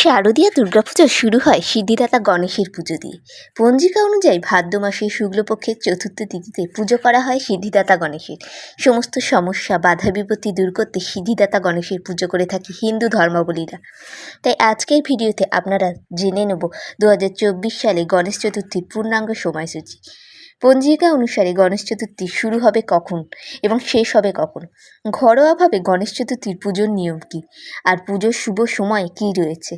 শারদীয়া দুর্গাপুজো শুরু হয় সিদ্ধিদাতা গণেশের পুজো দিয়ে। পঞ্জিকা অনুযায়ী ভাদ্র মাসের শুক্লপক্ষের চতুর্থ তিথিতে পুজো করা হয় সিদ্ধিদাতা গণেশের। সমস্ত সমস্যা, বাধা বিপত্তি দূর করতে সিদ্ধিদাতা গণেশের পুজো করে থাকে হিন্দু ধর্মাবলীরা। তাই আজকের ভিডিওতে আপনারা জেনে নেব দু হাজার চব্বিশ সালে গণেশ চতুর্থীর পূর্ণাঙ্গ সময়সূচি। পঞ্জিকা অনুসারে গণেশ চতুর্থী শুরু হবে কখন এবং শেষ হবে কখন? ঘরোয়াভাবে গণেশ চতুর্থীর পুজোর নিয়ম কী? আর পুজোর শুভ সময় কী রয়েছে?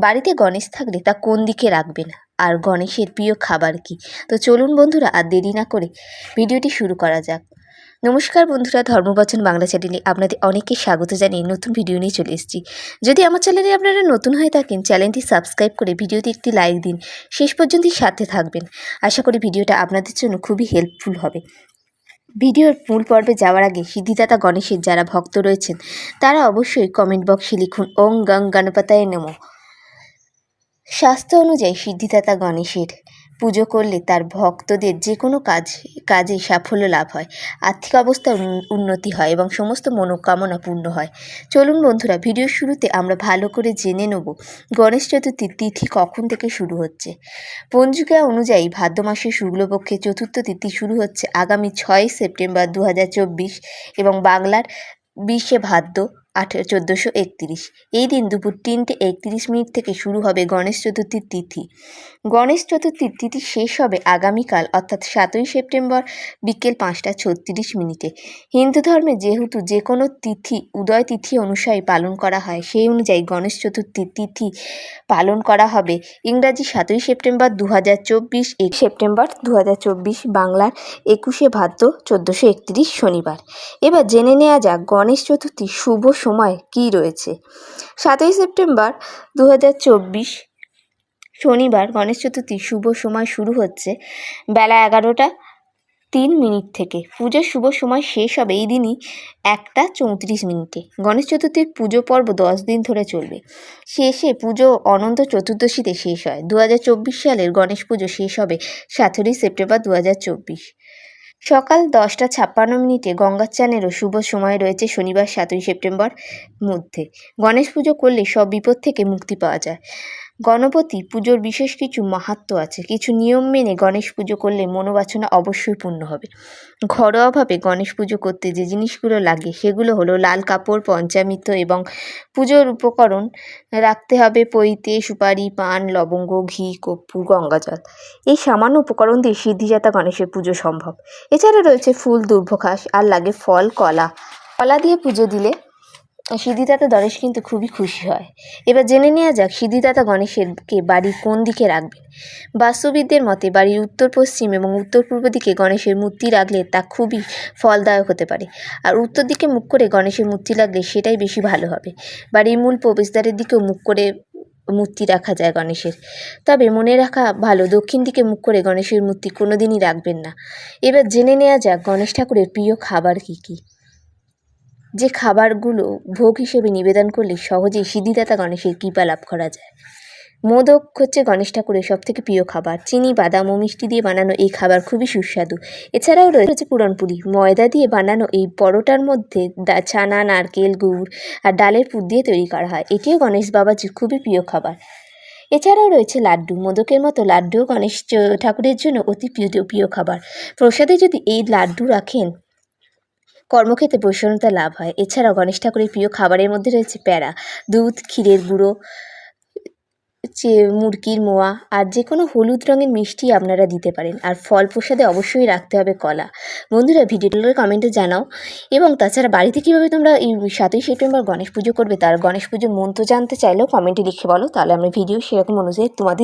বাড়িতে গণেশ থাকলে তা কোন দিকে রাখবেন? আর গণেশের প্রিয় খাবার কি? তো চলুন বন্ধুরা, আর দেরি না করে ভিডিওটি শুরু করা যাক। নমস্কার বন্ধুরা, ধর্মবচন বাংলা চ্যানেলে আপনাদের অনেককে স্বাগত জানিয়ে নতুন ভিডিও নিয়ে চলে এসেছি। যদি আমার চ্যানেলে আপনারা নতুন হয়ে থাকেন, চ্যানেলটি সাবস্ক্রাইব করে ভিডিওতে একটি লাইক দিন। শেষ পর্যন্ত সাথে থাকবেন। আশা করি ভিডিওটা আপনাদের জন্য খুবই হেল্পফুল হবে। ভিডিওর মূল পর্বে যাওয়ার আগে সিদ্ধিদাতা গণেশের যারা ভক্ত রয়েছেন, তারা অবশ্যই কমেন্ট বক্সে লিখুন, ওং গং গণপতায় নমঃ। স্বাস্থ্য অনুযায়ী সিদ্ধিদাতা গণেশের পুজো করলে তার ভক্তদের যে কোনো কাজ কাজে সাফল্য লাভ হয়, আর্থিক অবস্থার উন্নতি হয় এবং সমস্ত মনোকামনা পূর্ণ হয়। চলুন বন্ধুরা ভিডিও শুরুতে আমরা ভালো করে জেনে নেব গণেশ চতুর্থীর তিথি কখন থেকে শুরু হচ্ছে। পঞ্জিকা অনুযায়ী ভাদ্র মাসের শুক্লপক্ষে চতুর্থ তিথি শুরু হচ্ছে আগামী ছয় সেপ্টেম্বর দু হাজার চব্বিশ এবং বাংলার বিশে ভাদ্র আঠেরো, চোদ্দোশো একতিরিশ। এই দিন দুপুর তিনটে একত্রিশ মিনিট থেকে শুরু হবে গণেশ চতুর্থীর তিথি। গণেশ চতুর্থীর তিথি শেষ হবে আগামীকাল, অর্থাৎ সাতই সেপ্টেম্বর বিকেল পাঁচটা ছত্রিশ মিনিটে। হিন্দু ধর্মে যেহেতু যে কোনো তিথি, উদয় তিথি অনুসারে পালন করা হয়, সেই অনুযায়ী গণেশ চতুর্থীর তিথি পালন করা হবে ইংরাজি সাতই সেপ্টেম্বর দু হাজার চব্বিশ এক সেপ্টেম্বর দু হাজার চব্বিশ, বাংলার একুশে ভাদ্র চোদ্দোশো একত্রিশ শনিবার। এবার জেনে নেওয়া যাক গণেশ চতুর্থী শুভ সময় কী রয়েছে? সাতই সেপ্টেম্বর দু হাজার চব্বিশ শনিবার গণেশ চতুর্থী শুভ সময় শুরু হচ্ছে বেলা এগারোটা তিন মিনিট থেকে। পুজোর শুভ সময় শেষ হবে এই দিনই একটা চৌত্রিশ মিনিটে। গণেশ চতুর্থীর পুজো পর্ব দশ দিন ধরে চলবে। শেষে পুজো অনন্ত চতুর্দশীতে শেষ হয়। দু হাজার চব্বিশ সালের গণেশ পুজো শেষ হবে সতেরোই সেপ্টেম্বর দু হাজার চব্বিশ। সকাল দশটা ছাপ্পান্ন মিনিটে গঙ্গার চানেরও শুভ সময় রয়েছে শনিবার, সাতই সেপ্টেম্বর মধ্যে। গণেশ পুজো করলে সব বিপদ থেকে মুক্তি পাওয়া যায়। গণপতি পুজোর বিশেষ কিছু মাহাত্ম্য আছে। কিছু নিয়ম মেনে গণেশ পুজো করলে মনোবাসনা অবশ্যই পূর্ণ হবে। ঘরোয়াভাবে গণেশ পুজো করতে যে জিনিসগুলো লাগে, সেগুলো হলো লাল কাপড়, পঞ্চামৃত এবং পুজোর উপকরণ রাখতে হবে পৈতে, সুপারি, পান, লবঙ্গ, ঘি, কর্পূর, গঙ্গাজল। এই সামান্য উপকরণ দিয়ে সিদ্ধিজাতা গণেশের পুজো সম্ভব। এছাড়া রয়েছে ফুল দুর্ভঘাস আর লাগে ফল, কলা। কলা দিয়ে পুজো দিলে সিদ্ধিদাতা গণেশ কিন্তু খুবই খুশি হয়। এবার জেনে নেওয়া যাক সিদ্ধিদাতা গণেশেরকে বাড়ির কোন দিকে রাখবেন? বাস্তুবিদদের মতে বাড়ির উত্তর, পশ্চিম এবং উত্তর পূর্ব দিকে গণেশের মূর্তি রাখলে তা খুবই ফলদায়ক হতে পারে। আর উত্তর দিকে মুখ করে গণেশের মূর্তি রাখলে সেটাই বেশি ভালো হবে। বাড়ির মূল প্রবেশদ্বারের দিকেও মুখ করে মূর্তি রাখা যায় গণেশের। তবে মনে রাখা ভালো, দক্ষিণ দিকে মুখ করে গণেশের মূর্তি কোনোদিনই রাখবেন না। এবার জেনে নেওয়া যাক গণেশ ঠাকুরের প্রিয় খাবার কী কী? যে খাবারগুলো ভোগ হিসেবে নিবেদন করলে সহজেই সিদ্ধিদাতা গণেশের কৃপা লাভ করা যায়। মোদক হচ্ছে গণেশ ঠাকুরের সবথেকে প্রিয় খাবার। চিনি, বাদাম ও মিষ্টি দিয়ে বানানো এই খাবার খুবই সুস্বাদু। এছাড়াও রয়েছে পুরনপুলি ময়দা দিয়ে বানানো এই পরোটার মধ্যে ছানা নারকেল, গুড় আর ডালের পুর দিয়ে তৈরি করা হয়। এটিও গণেশ বাবাজির খুবই প্রিয় খাবার। এছাড়াও রয়েছে লাড্ডু। মোদকের মতো লাড্ডুও গণেশ ঠাকুরের জন্য অতি প্রিয় প্রিয় খাবার। প্রসাদে যদি এই লাড্ডু রাখেন কর্মক্ষেত্রে প্রসন্নতা লাভ হয়। এছাড়াও গণেশ ঠাকুরের প্রিয় খাবারের মধ্যে রয়েছে প্যাড়া দুধ, ক্ষীরের গুঁড়ো, চে, মুরগির মোয়া আর যে কোনো হলুদ রঙের মিষ্টি আপনারা দিতে পারেন। আর ফল প্রসাদে অবশ্যই রাখতে হবে কলা। বন্ধুরা ভিডিওগুলোর কমেন্টে জানাও। এবং তাছাড়া বাড়িতে কীভাবে তোমরা এই সাতই সেপ্টেম্বর গণেশ পুজো করবে, তার গণেশ পুজোর মন্ত্র জানতে চাইলেও কমেন্টে লিখে বলো। তাহলে আমরা ভিডিও সেরকম অনুযায়ী তোমাদের